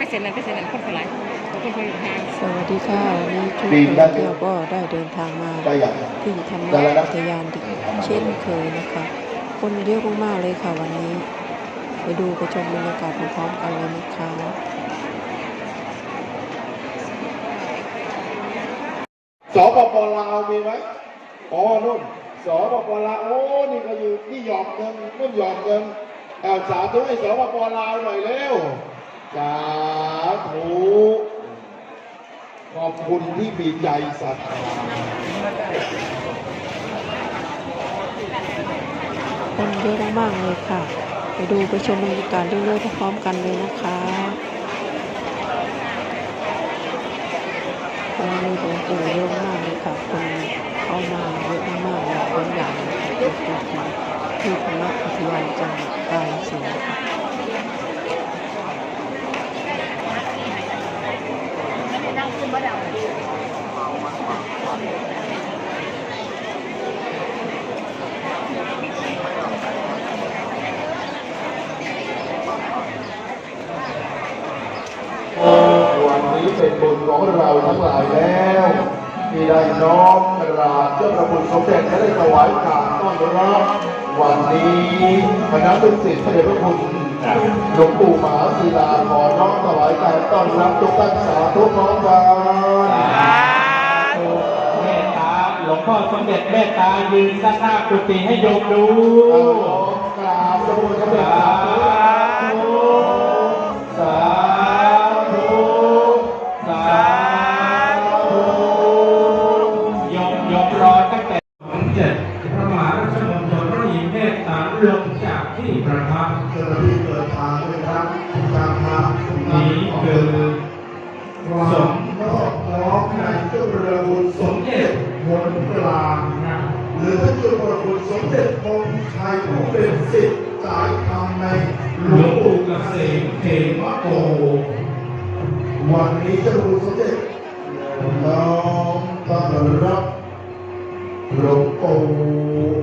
ไปเซ็นนั้นไปเซ็นนั้นคนคนไรคนคนทางสวัสดีค่ะวันนี้ทุกคนเที่ยวก็ได้เดินทางมาได้อย่างที่ธรรมอุทยานดิเช่นเคยนะคะ คนเยอะมากๆเลยค่ะวันนี้ ไปดูไปชมบรรยากาศพร้อมๆกันเลยนะคะสปปลาวมีไหมอ๋อนู่นสปปลาวโอ้นี่ก็อยู่นี่หยอมเงินนู่นหยอมเงินเอาสาธุให้สปปลาวหน่อยเร็ว สาธุขอบคุณที่มีใจศรัทธาคนเยอะมากๆเลยค่ะ ไปดูไปชมบรรยากาศเรื่อยๆพร้อมกันเลยนะคะคนนี้หลวงปู่เยอะมากเลยค่ะคนเข้ามาเยอะมากๆเลยคนใหญ่เลยค่ะที่ธรรมอุทยานจังหวัดกาฬสินธุ์ค่ะ วันนี้ เป็นบุญของเราทั้งหลายแล้วที่ได้น้อมกราบเจ้าประคุณสมเด็จและได้ถวายการต้อนรับวันนี้คณะลูกศิษย์พระเดชพระคุณหลวงปู่มหาศิลาขอน้อมถวายการต้อนรับทุกท่านสาธุพร้อมกันเมตตาหลวงพ่อสมเด็จเมตตายืนด้านหน้ากุฏิให้โยมดูเอาน้อมกราบเจ้าประคุณสมเด็จ ลงจากที่ประทับเจ้าหน้าที่เปิดทางด้วยครับตามทางนี้คือสมนอบน้อมในเจ้าประคุณสมเด็จมนกลางนะหรือพระเจ้าประคุณสมเด็จองค์ชายผู้เป็นสิทธิ์สายธรรมในหลวงปู่เกษมเขมโกวันนี้เจ้าประคุณสมเด็จน้อมต้อนรับ หลวงปู่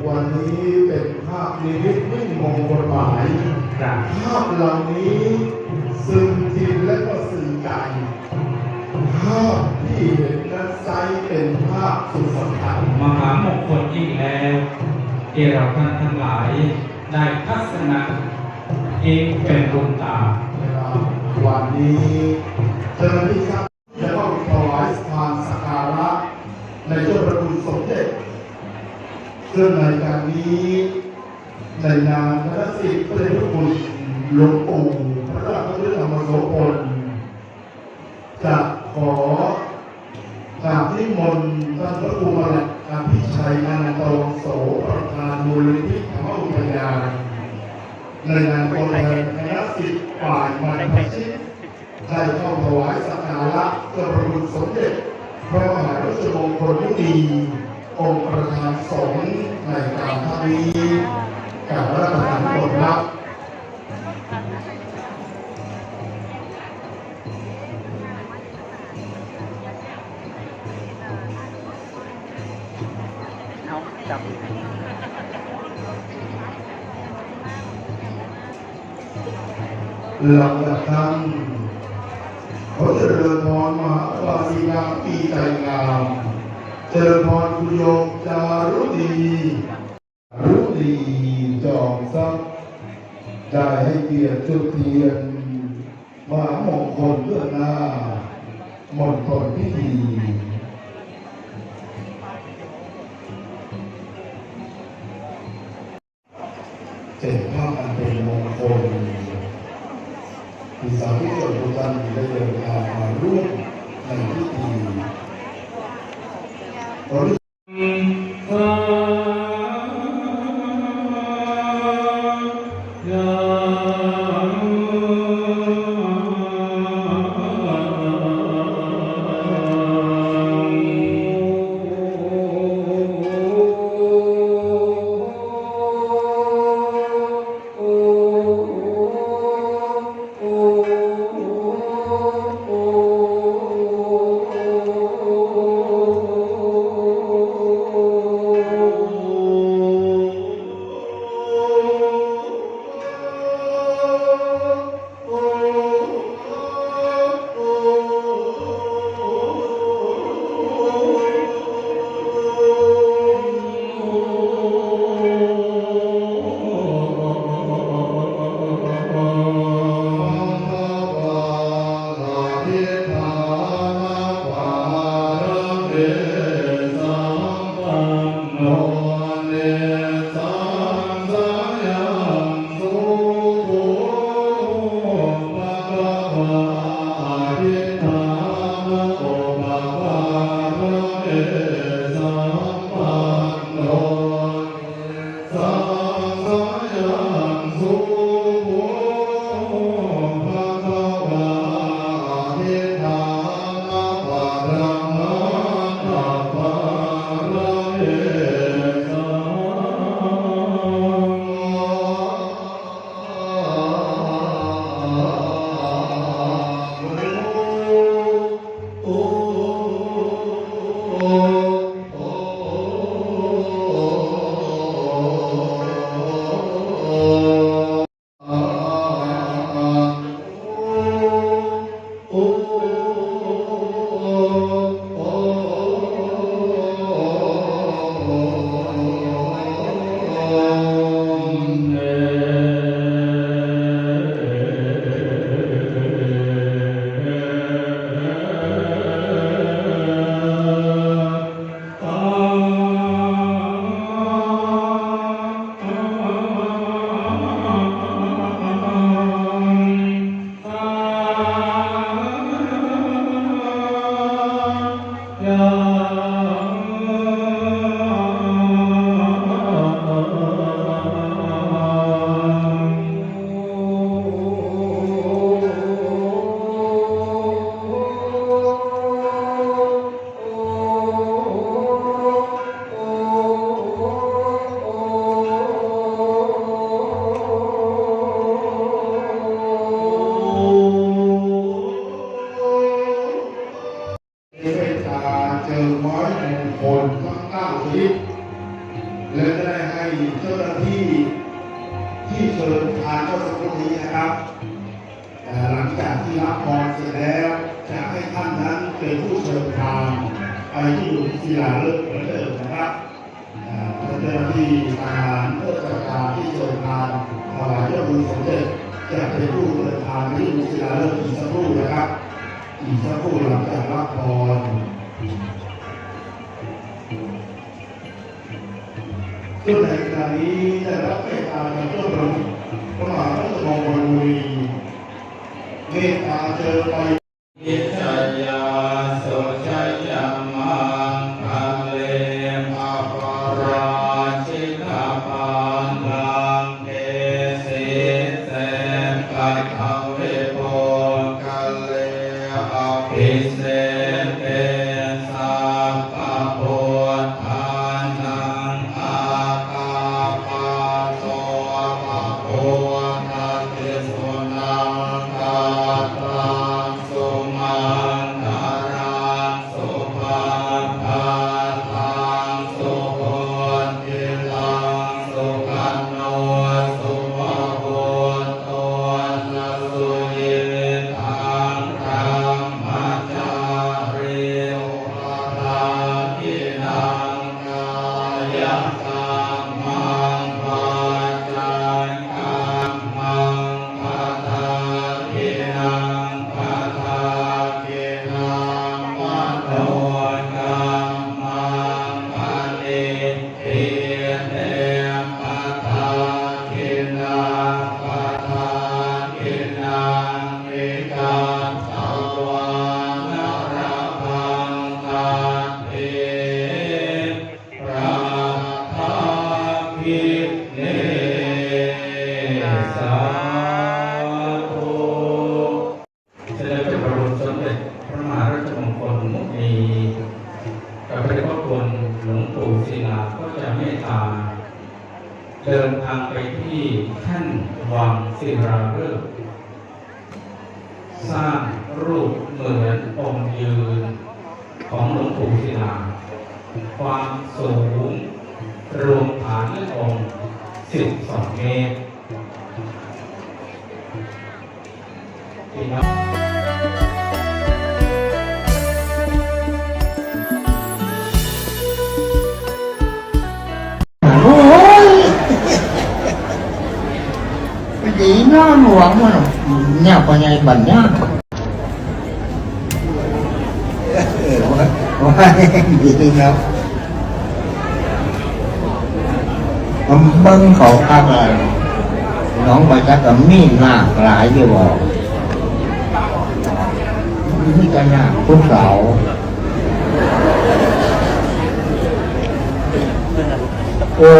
วันนี้เป็นภาพนิมิตมิ่งมงคลหมายจากภาพเหล่านี้ซึมทินและก็สื่อใจภาพที่เห็นนั้นไซเป็นภาพสุดสำคัญมหามงคลยิ่งแล้วที่เราท่านทั้งหลายได้ทัศนะเองเป็นดวงตานะครับวันนี้เจ้าหน้าที่ครับ ซึ่งในการนี้ในนามคณะสิทธิ์พระเดชพระคุณหลวงปู่พระราชวิธรรมโสพลจะขอกราบนิมนต์ท่านพระครูมาลัยอภิชัยอนันตวงโสประธานมูลนิธิธรรมอุทยานในงานคนแทนคณะสิทธิ์ฝ่ายมันพชิตได้เข้าถวายสักการะเจ้าประคุณสมเด็จพระมหาราชมงคลมุนี องค์ประธานสงฆ์ในการท่านี้กับพระประธานผลลัพธ์เอาจับหลังจากนั้นขอเจริญพรมหาปาสีงามปีใจงาม เจริญพรคุณโยมจารุดีรุดีจอมทรัพย์ได้ให้เกียรติจุดเทียนมหามงคลเพื่อหน้ามณฑลพิธีเป็นภาพอันเป็นมงคลที่สาธุชนทุกท่านได้เดินทางมาร่วมในพิธี ให้เจ้าหน้าที่ที่เชิญทานเจ้าสังฆ์นี้นะครับหลังจากที่รับพรเสร็จแล้วจะให้ท่านนั้นเป็นผู้เชิญทานไปที่หลุมศิลาฤกษ์เหมือนเดิมนะครับเจ้าหน้าที่ทหารเจัดการที่เชิญทานถวายเจ้าคุณสมเด็จจะเป็นผู้เชิญทานไปที่หลุมศิลาฤกษ์อีกสักครู่นะครับอีกสักครู่หลังจากรับพร ซึ่งในขณะนี้ได้รับเมตตาจากเจ้าประมุขพระมหาราชวงศ์วรบุรีเมตตาเจอไป สุ สร้างรูปเหมือนองค์ยืน ของหลวงปู่ศิลา ความสูง รวมฐานและองค์ 12 เมตรพี่น้อง น้าหลวงมันเนี่ยปัญญาบัญญัติว่าดีแล้วมเบิ้งเขาพักอะไรน้องไปจักกับมีหน้าหลายอยู่บอกนี่กันยากทุกสาร์โอ้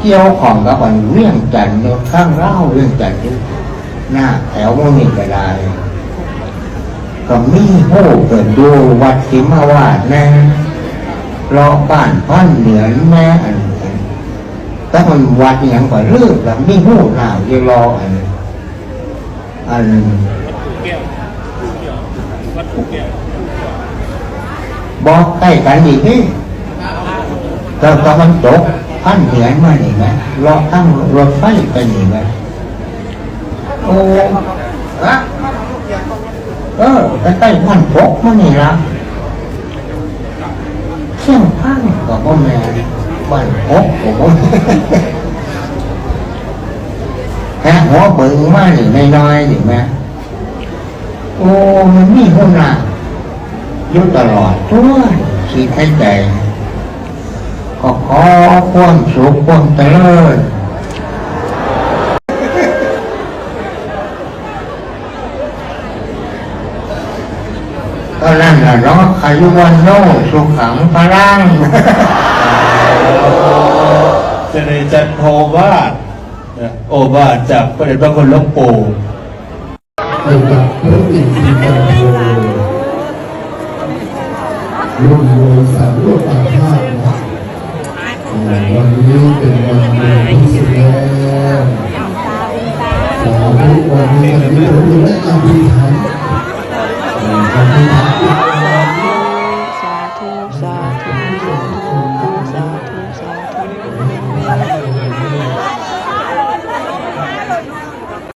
เกี่ยวของกับมันเรื่องจันทร์ข้างเล่าเรื่องจันทร์หน้าแถวมันมีก็ไดก็มีโหเกิดดูวัดสิมาวาดแน่รอบ้านพันเหนือนแม่อันแต่มันวัดอย่างก็เลือกแล้วมีหูหนาวจะรออันอันบอกใกล้กันอีกนี่เราตะวันตก พันเหนือมาหนีไหมรอตั้งรถไฟไปหนีไหมโอ้อะเออใกล้ๆพันปกมานี่ละเชี่ยงพันก็บ่แม่บ้านปกก็บ่แม่หัวเบิ่งมาหนีน้อยๆหนีไหมโอ้มันมีหุ่นละอยู่ตลอดตัวคิดให้ใจ ก็ขอความสุขความเจริญก็นั่นแหละเนาะอายุวันโนสุขังพลังเจริญจันโทวาสนะโอวาทจากพระเดชพระคุณหลวงปู่เป็นกับพระอินทรีย์จันโทรุ่นโรยสันรุ่นตาภาพนะอ่า วัน